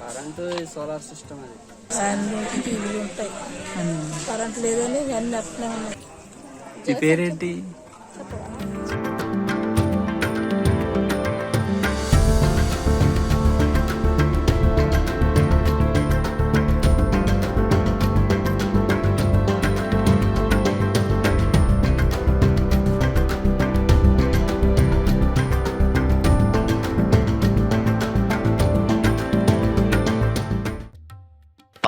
Current solar system అది. ఇవి ఉంటాయి. కరెంట్ లేదని అన్ని అట్లే ఉన్నాయి. మీ పేరేంటి?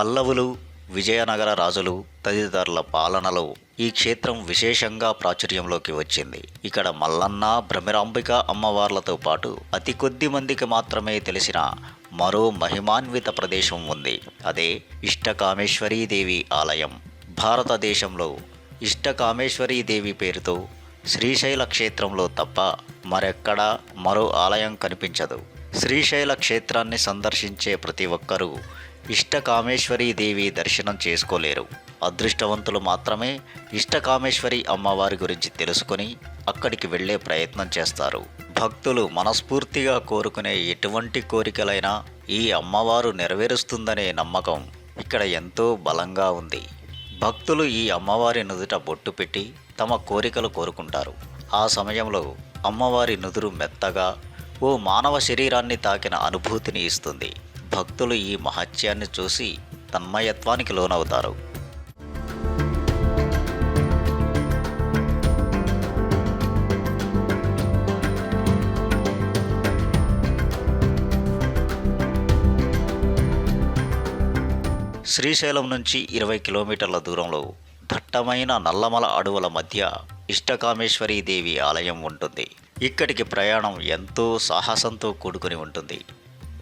పల్లవులు విజయనగర రాజులు తదితరుల పాలనలో ఈ క్షేత్రం విశేషంగా ప్రాచుర్యంలోకి వచ్చింది. ఇక్కడ మల్లన్న భ్రమిరాంబిక అమ్మవార్లతో పాటు అతి కొద్ది మందికి మాత్రమే తెలిసిన మరో మహిమాన్విత ప్రదేశం ఉంది. అదే ఇష్టకామేశ్వరీదేవి ఆలయం. భారతదేశంలో ఇష్టకామేశ్వరీదేవి పేరుతో శ్రీశైల క్షేత్రంలో తప్ప మరెక్కడా మరో ఆలయం కనిపించదు. శ్రీశైల క్షేత్రాన్ని సందర్శించే ప్రతి ఒక్కరూ ఇష్టకామేశ్వరి దేవి దర్శనం చేసుకోలేరు. అదృష్టవంతులు మాత్రమే ఇష్టకామేశ్వరి అమ్మవారి గురించి తెలుసుకొని అక్కడికి వెళ్ళే ప్రయత్నం చేస్తారు. భక్తులు మనస్ఫూర్తిగా కోరుకునే ఎటువంటి కోరికలైనా ఈ అమ్మవారు నెరవేరుస్తుందనే నమ్మకం ఇక్కడ ఎంతో బలంగా ఉంది. భక్తులు ఈ అమ్మవారి నుదుట బొట్టు పెట్టి తమ కోరికలు కోరుకుంటారు. ఆ సమయంలో అమ్మవారి నుదురు మెత్తగా ఓ మానవ శరీరాన్ని తాకిన అనుభూతిని ఇస్తుంది. భక్తులు ఈ మహత్యాన్ని చూసి తన్మయత్వానికి లోనవుతారు. శ్రీశైలం నుంచి ఇరవై కిలోమీటర్ల దూరంలో దట్టమైన నల్లమల అడవుల మధ్య ఇష్టకామేశ్వరీ దేవి ఆలయం ఉంటుంది. ఇక్కడికి ప్రయాణం ఎంతో సాహసంతో కూడుకుని ఉంటుంది.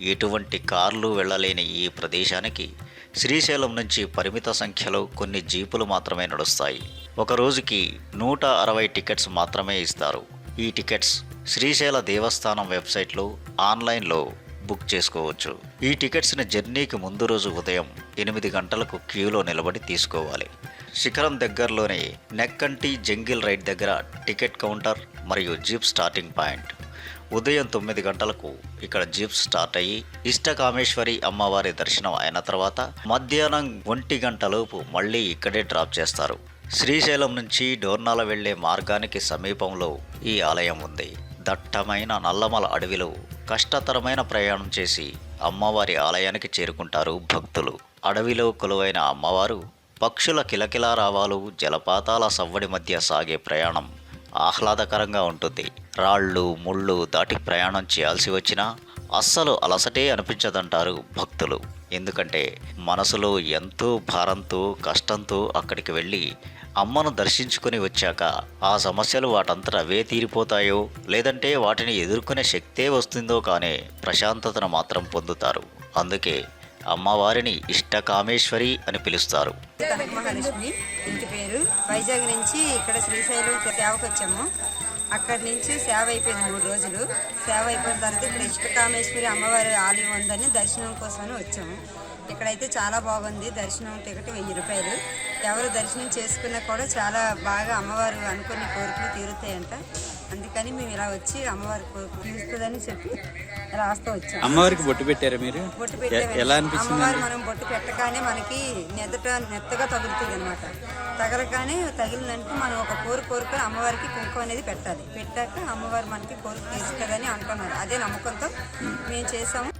ఎటువంటి కార్లు వెళ్ళలేని ఈ ప్రదేశానికి శ్రీశైలం నుంచి పరిమిత సంఖ్యలో కొన్ని జీపులు మాత్రమే నడుస్తాయి. ఒక రోజుకి నూట అరవై టికెట్స్ మాత్రమే ఇస్తారు. ఈ టికెట్స్ శ్రీశైల దేవస్థానం వెబ్సైట్లో ఆన్లైన్లో బుక్ చేసుకోవచ్చు. ఈ టికెట్స్ని జర్నీకి ముందు రోజు ఉదయం ఎనిమిది గంటలకు క్యూలో నిలబడి తీసుకోవాలి. శిఖరం దగ్గరలోనే నెక్కంటి జంగిల్ రైడ్ దగ్గర టికెట్ కౌంటర్ మరియు జీప్ స్టార్టింగ్ పాయింట్. ఉదయం తొమ్మిది గంటలకు ఇక్కడ జీప్ స్టార్ట్ అయ్యి ఇష్టకామేశ్వరి అమ్మవారి దర్శనం అయిన తర్వాత మధ్యాహ్నం ఒంటి గంటలోపు మళ్ళీ ఇక్కడే డ్రాప్ చేస్తారు. శ్రీశైలం నుంచి డోర్నాల వెళ్ళే మార్గానికి సమీపంలో ఈ ఆలయం ఉంది. దట్టమైన నల్లమల అడవిలో కష్టతరమైన ప్రయాణం చేసి అమ్మవారి ఆలయానికి చేరుకుంటారు భక్తులు. అడవిలో కొలువైన అమ్మవారు పక్షుల కిలకిలారావాలు జలపాతాల సవ్వడి మధ్య సాగే ప్రయాణం ఆహ్లాదకరంగా ఉంటుంది. రాళ్ళు ముళ్ళు దాటి ప్రయాణం చేయాల్సి వచ్చినా అస్సలు అలసటే అనిపించదంటారు భక్తులు. ఎందుకంటే మనసులో ఎంతో భారంతో కష్టంతో అక్కడికి వెళ్ళి అమ్మను దర్శించుకుని వచ్చాక ఆ సమస్యలు వాటంతట అవే తీరిపోతాయో లేదంటే వాటిని ఎదుర్కొనే శక్తే వస్తుందో కానీ ప్రశాంతతను మాత్రం పొందుతారు. అందుకే అమ్మవారిని ఇష్టకామేశ్వరి అని పిలుస్తారు. వైజాగ్ నుంచి ఇక్కడ శ్రీశైలం సేవకు వచ్చాము అక్కడి నుంచి సేవ అయిపోయింది మూడు రోజులు. సేవ అయిపోయిన తర్వాత ఇక్కడ ఇష్టకామేశ్వరి అమ్మవారి ఆలయం ఉందని దర్శనం కోసమని వచ్చాము. ఇక్కడైతే చాలా బాగుంది. దర్శనం టికెట్ వెయ్యి రూపాయలు. ఎవరు దర్శనం చేసుకున్నా కూడా చాలా బాగా అమ్మవారు అనుకుని కోరికలు తీరుతాయంట. అందుకని మేము ఇలా వచ్చి అమ్మవారి కోరికలు తీరుస్తుందని చెప్పి రాస్తూ వచ్చాము అమ్మవారికి బొట్టు పెట్టారా మీరు? బొట్టు. ఎలా అనిపిస్తుంది అమ్మవారు మనం బొట్టు పెట్టగానే మనకి నెదట నెత్తగా తగులుతుంది అనమాట తగలగానే తగిలినంటే మనం ఒక కోరు కోరుకొని అమ్మవారికి కుంకుమ అనేది పెట్టాలి. పెట్టాక అమ్మవారు మనకి కోరిక తీరుస్తుందని అంటున్నారు. అదే నమ్మకంతో మేము చేసాము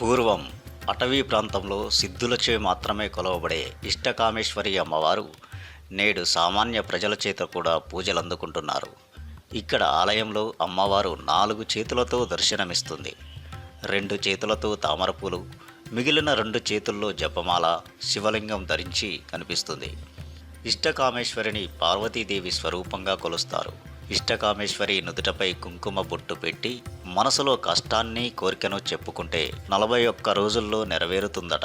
పూర్వం అటవీ ప్రాంతంలో సిద్ధులచే మాత్రమే కొలవబడే ఇష్టకామేశ్వరి అమ్మవారు నేడు సామాన్య ప్రజల చేత కూడా పూజలు అందుకుంటున్నారు ఇక్కడ ఆలయంలో అమ్మవారు నాలుగు చేతులతో దర్శనమిస్తుంది. రెండు చేతులతో తామరపూలు మిగిలిన రెండు చేతుల్లో జపమాల శివలింగం ధరించి కనిపిస్తుంది. ఇష్టకామేశ్వరిని పార్వతీదేవి స్వరూపంగా కొలుస్తారు. ఇష్టకామేశ్వరి నుదుటపై కుంకుమ బొట్టు పెట్టి మనసులో కష్టాన్ని కోరికను చెప్పుకుంటే నలభై ఒక్క రోజుల్లో నెరవేరుతుందట.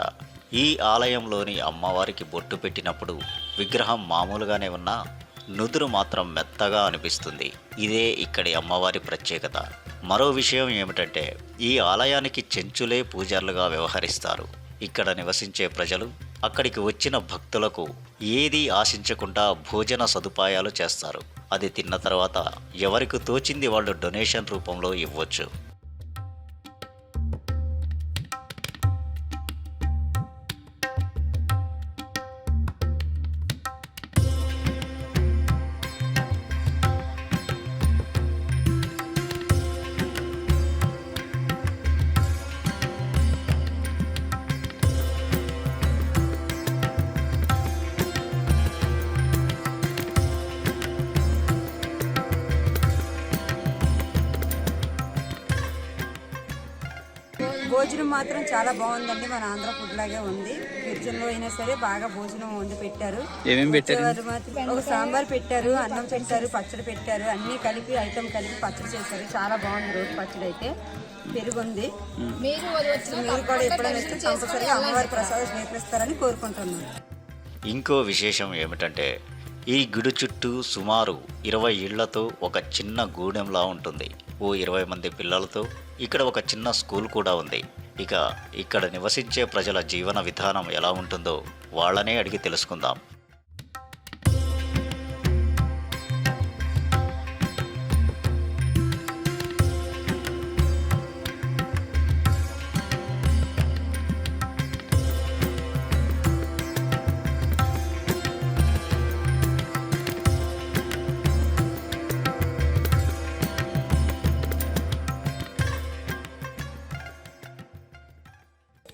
ఈ ఆలయంలోని అమ్మవారికి బొట్టు పెట్టినప్పుడు విగ్రహం మామూలుగానే ఉన్నా నుదురు మాత్రం మెత్తగా అనిపిస్తుంది. ఇదే ఇక్కడి అమ్మవారి ప్రత్యేకత. మరో విషయం ఏమిటంటే ఈ ఆలయానికి చెంచులే పూజారులుగా వ్యవహరిస్తారు. ఇక్కడ నివసించే ప్రజలు అక్కడికి వచ్చిన భక్తులకు ఏది ఆశించకుండా భోజన సదుపాయాలు చేస్తారు. అది తిన్న తర్వాత ఎవరికి తోచింది వాళ్ళు డొనేషన్ రూపంలో ఇవ్వచ్చు. భోజనం మాత్రం చాలా బాగుందండి. మన ఆంధ్ర ఫుడ్ లాగే ఉంది. గిరిజనులు అయినా సరే బాగా భోజనం వండి పెట్టారు. ఒక సాంబార్ పెట్టారు అన్నం పెట్టారు పచ్చడి పెట్టారు. అన్ని కలిపి ఐటమ్ కలిపి పచ్చడి చేశారు. చాలా బాగుంది రోజు పచ్చడి అయితే. పెరుగు ఉంది మీరు వచ్చిన మీరు కూడా ఎప్పుడైనా వస్తే కంపల్సరీగా అమ్మవారి ప్రసాదం స్వీకరిస్తారని కోరుకుంటున్నాను. ఇంకో విశేషం ఏమిటంటే ఈ గుడి చుట్టూ సుమారు ఇరవై ఇళ్ళతో ఒక చిన్న గూడెంలా ఉంటుంది. ఓ ఇరవై మంది పిల్లలతో ఇక్కడ ఒక చిన్న స్కూల్ కూడా ఉంది. ఇక ఇక్కడ నివసించే ప్రజల జీవన విధానం ఎలా ఉంటుందో వాళ్ళనే అడిగి తెలుసుకుందాం.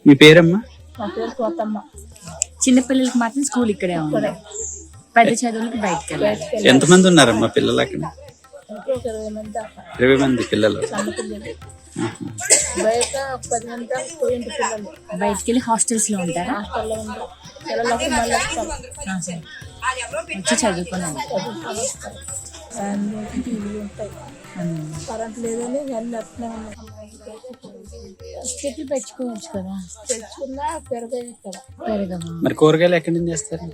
మీ పేరమ్మా? మా పేరు కోతమ్మ. చిన్నపిల్లలకి మాత్రం స్కూల్ ఇక్కడే ఉంది. పెద్ద చదువులకి బయటకు వెళ్ళాలి. ఎంతమంది ఉన్నారమ్మా పిల్లలు అక్కడ ఒక ఇరవై మంది దాకా. ఇరవై మంది పిల్లలు. పిల్లలు. బయట ఒక పది మంది దాకా పోయింటి పిల్లలు. బయటకు వెళ్ళి హాస్టల్స్లో ఉంటారా? హాస్టల్లో ఉంటారు. పిల్లలకి మళ్ళీ వస్తారు. ఆ, సరే. వచ్చి చదువుకున్నాను అన్ని టీవీలు ఉంటాయి. కరెంట్ లేదని అన్ని ఉన్నాయి. చెట్లు పెంచుకోవచ్చు కదా. తెచ్చుకున్నా పెరగదు ఇక్కడ. పెరగమా మరి కూరగాయలు ఎక్కడి నుంచి చేస్తారు?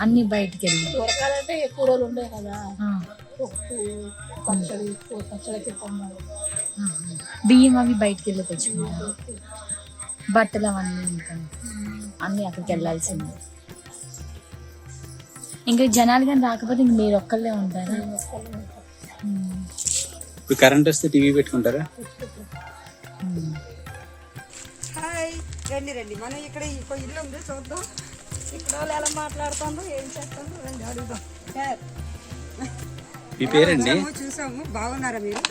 అన్ని బయటికి వెళ్ళి. కూరగాయలంటే ఎక్కువ రోజులు ఉండే కదా. ఆ, పప్పు పచ్చడి పచ్చడికి ఆ. బియ్యం అవి బయటికి వెళ్ళి తెచ్చుకున్నాను బట్టలు అవన్నీ ఇంకా అన్ని అక్కడికి వెళ్ళాల్సిందే. ఇంకా జనాలు కానీ రాకపోతే ఇంక మీరు ఒక్కళ్ళే ఉంటారా. ఇప్పుడు కరెంట్ వస్తే టీవీ పెట్టుకుంటారా? మనం ఇక్కడ ఇంకో ఇల్లు ఉంది చూద్దాం. ఇక్కడ వాళ్ళు ఎలా మాట్లాడుతుందో ఏం చేస్తుందో రండి అడుగుదాం. సార్. మీ పేరండి? చూసాము, చూసాము. బాగున్నారా మీరు?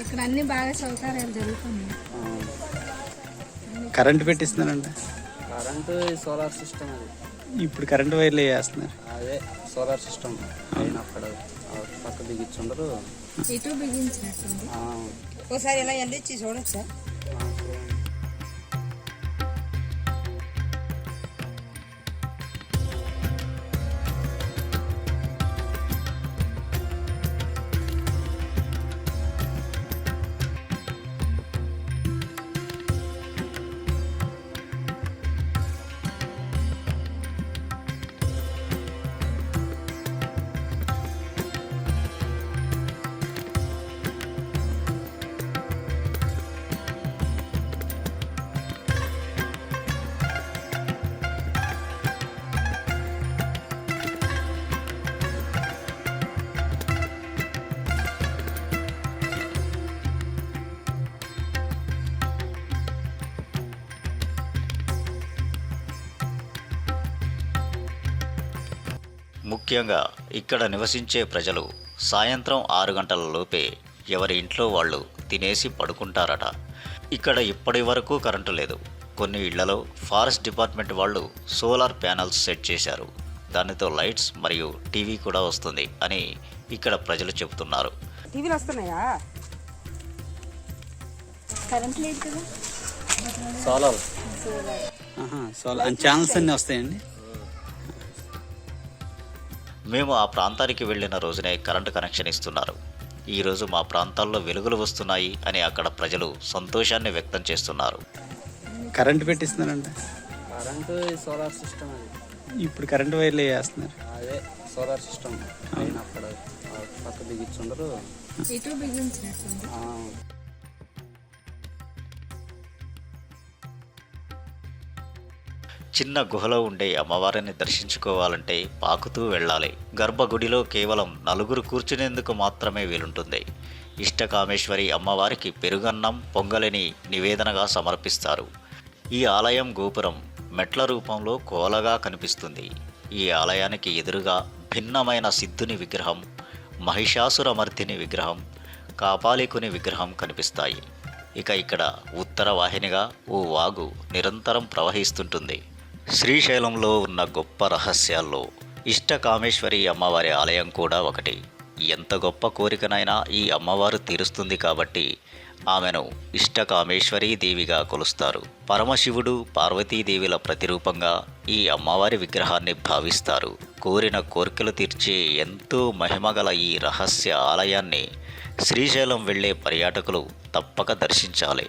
ఇక్కడ అన్ని బాగా సౌకర్యాలు జరుగుతున్నాయి. కరెంట్ పెట్టిస్తున్నారంట. కరెంటు సోలార్ సిస్టమ్ అది. ఇప్పుడు కరెంట్ వైర్లు వేస్తున్నారు. అదే సోలార్ సిస్టమ్. అక్కడ పక్క బిగించుండరు. ఇటు బిగించినట్టుంది. ఆ, ఒకసారి ఇలా వెళ్ళి చూడొచ్చా? ముఖ్యంగా ఇక్కడ నివసించే ప్రజలు సాయంత్రం ఆరు గంటల లోపే ఎవరి ఇంట్లో వాళ్ళు తినేసి పడుకుంటారట. ఇక్కడ ఇప్పటి వరకు కరెంటు లేదు. కొన్ని ఇళ్ళలో ఫారెస్ట్ డిపార్ట్మెంట్ వాళ్ళు సోలార్ ప్యానల్స్ సెట్ చేశారు. దానితో లైట్స్ మరియు టీవీ కూడా వస్తుంది అని ఇక్కడ ప్రజలు చెబుతున్నారు. టీవీలు వస్తున్నాయా? కరెంట్ లేదు కదా. సోలార్. సోలార్. ఛానల్స్ అన్నీ వస్తాయండి? మేము ఆ ప్రాంతానికి వెళ్ళిన రోజునే కరెంటు కనెక్షన్ ఇస్తున్నారు. ఈరోజు మా ప్రాంతాల్లో వెలుగులు వస్తున్నాయి అని అక్కడ ప్రజలు సంతోషాన్ని వ్యక్తం చేస్తున్నారు. కరెంట్ పెట్టిస్తున్నారంట. కరెంటు సోలార్ సిస్టమ్ అది. ఇప్పుడు కరెంట్ వైర్లు వేస్తున్నారు అదే సోలార్ సిస్టమ్. అక్కడ పక్క బిగించుండరు. ఇటు చిన్న గుహలో ఉండే అమ్మవారిని దర్శించుకోవాలంటే పాకుతూ వెళ్ళాలి. గర్భగుడిలో కేవలం నలుగురు కూర్చునేందుకు మాత్రమే వీలుంటుంది. ఇష్టకామేశ్వరి అమ్మవారికి పెరుగన్నం పొంగలిని నివేదనగా సమర్పిస్తారు. ఈ ఆలయం గోపురం మెట్ల రూపంలో కోలగా కనిపిస్తుంది. ఈ ఆలయానికి ఎదురుగా భిన్నమైన సిద్ధుని విగ్రహం మహిషాసురమర్దిని విగ్రహం కాపాలికుని విగ్రహం కనిపిస్తాయి. ఇక ఇక్కడ ఉత్తర వాహినిగా ఓ వాగు నిరంతరం ప్రవహిస్తుంటుంది. శ్రీశైలంలో ఉన్న గొప్ప రహస్యాల్లో ఇష్టకామేశ్వరి అమ్మవారి ఆలయం కూడా ఒకటి. ఎంత గొప్ప కోరికనైనా ఈ అమ్మవారు తీరుస్తుంది కాబట్టి ఆమెను ఇష్టకామేశ్వరీ దేవిగా కొలుస్తారు. పరమశివుడు పార్వతీదేవిల ప్రతిరూపంగా ఈ అమ్మవారి విగ్రహాన్ని భావిస్తారు. కోరిన కోరికలు తీర్చే ఎంతో మహిమగల ఈ రహస్య ఆలయాన్ని శ్రీశైలం వెళ్ళే పర్యాటకులు తప్పక దర్శించాలి.